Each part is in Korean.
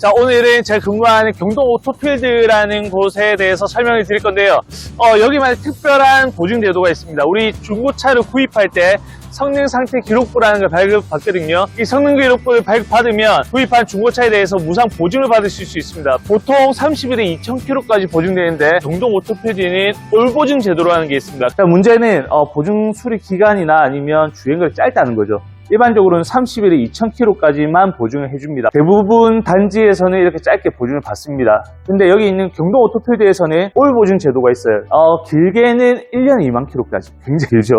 자, 오늘은 제가 근무하는 경동 오토필드라는 곳에 대해서 설명을 드릴 건데요. 어, 여기만 특별한 보증 제도가 있습니다. 우리 중고차를 구입할 때 성능 상태 기록부라는 걸 발급받거든요. 이 성능 기록부를 발급받으면 구입한 중고차에 대해서 무상 보증을 받으실 수 있습니다. 보통 30일에 2,000km까지 보증되는데 동동 오토필드는 올 보증 제도로 하는 게 있습니다. 자, 문제는 어, 보증 수리 기간이나 아니면 주행거리 짧다는 거죠. 일반적으로는 30일에 2,000km까지만 보증을 해줍니다. 대부분 단지에서는 이렇게 짧게 보증을 받습니다. 근데 여기 있는 경동 오토필드에서는 올 보증 제도가 있어요. 어, 길게는 1년에 2만 km까지. 굉장히 길죠.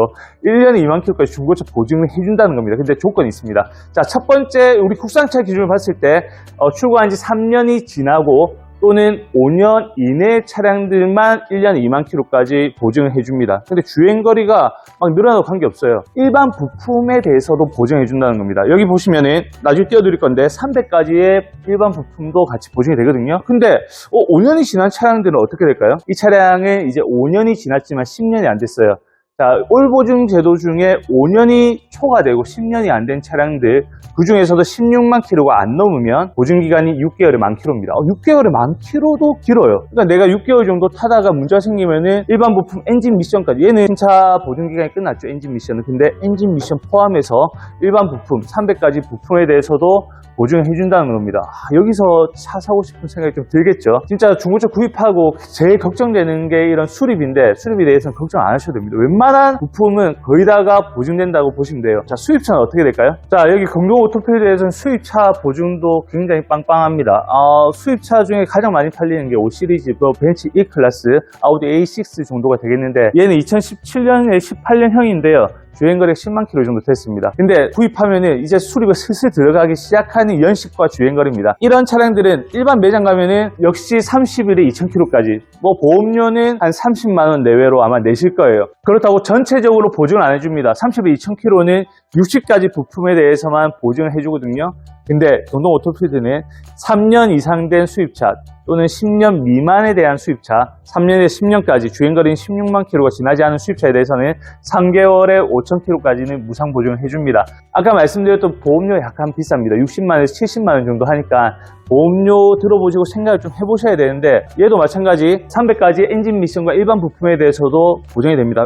1년에 2만 km까지 중고차 보증을 해준다는 겁니다. 근데 조건이 있습니다. 자, 첫 번째, 우리 국산차 기준을 봤을 때, 어, 출고한 지 3년이 지나고, 또는 5년 이내 차량들만 1년에 2만 킬로까지 보증을 해줍니다. 근데 주행거리가 막 늘어나도 관계없어요. 일반 부품에 대해서도 보증해 준다는 겁니다. 여기 보시면은 나중에 띄워드릴 건데 300가지의 일반 부품도 같이 보증이 되거든요. 근데 어, 5년이 지난 차량들은 어떻게 될까요? 이 차량은 이제 5년이 지났지만 10년이 안 됐어요. 자, 올 보증 제도 중에 5년이 초과되고 10년이 안 된 차량들 그 중에서도 16만 킬로가 안 넘으면 보증 기간이 6개월에 만 킬로입니다. 어, 6개월에 만 킬로도 길어요. 그러니까 내가 6개월 정도 타다가 문제가 생기면은 일반 부품 엔진 미션까지 얘는 신차 보증 기간이 끝났죠. 엔진 미션은. 근데 엔진 미션 포함해서 일반 부품 300가지 부품에 대해서도 보증을 해준다는 겁니다. 아, 여기서 차 사고 싶은 생각이 좀 들겠죠. 진짜 중고차 구입하고 제일 걱정되는 게 이런 수리비인데 수리비에 대해서는 걱정 안 하셔도 됩니다. 웬만 한 부품은 거의 다가 보증된다고 보시면 돼요. 자, 수입차는 어떻게 될까요? 자, 여기 경동 오토필드에서는 수입차 보증도 굉장히 빵빵합니다. 어, 수입차 중에 가장 많이 팔리는 게 5 시리즈, 그 벤츠 E 클래스, 아우디 A6 정도가 되겠는데 얘는 2017년에 18년형인데요. 주행거리 10만 킬로 정도 됐습니다. 근데 구입하면은 이제 수리가 슬슬 들어가기 시작하는 연식과 주행거리입니다. 이런 차량들은 일반 매장 가면은 역시 30일에 2,000킬로까지 뭐 보험료는 한 30만 원 내외로 아마 내실 거예요. 그렇다고 전체적으로 보증을 안 해줍니다. 30일 2,000킬로는 60가지 부품에 대해서만 보증을 해주거든요. 근데 동동 오토필드는 3년 이상 된 수입차 또는 10년 미만에 대한 수입차, 3년에서 10년까지 주행거리는 16만 킬로가 지나지 않은 수입차에 대해서는 3개월에 5천 킬로까지는 무상 보증을 해줍니다. 아까 말씀드렸던 보험료 약간 비쌉니다. 60만에서 70만 원 정도 하니까 보험료 들어보시고 생각을 좀 해보셔야 되는데 얘도 마찬가지 300가지 엔진 미션과 일반 부품에 대해서도 보증이 됩니다.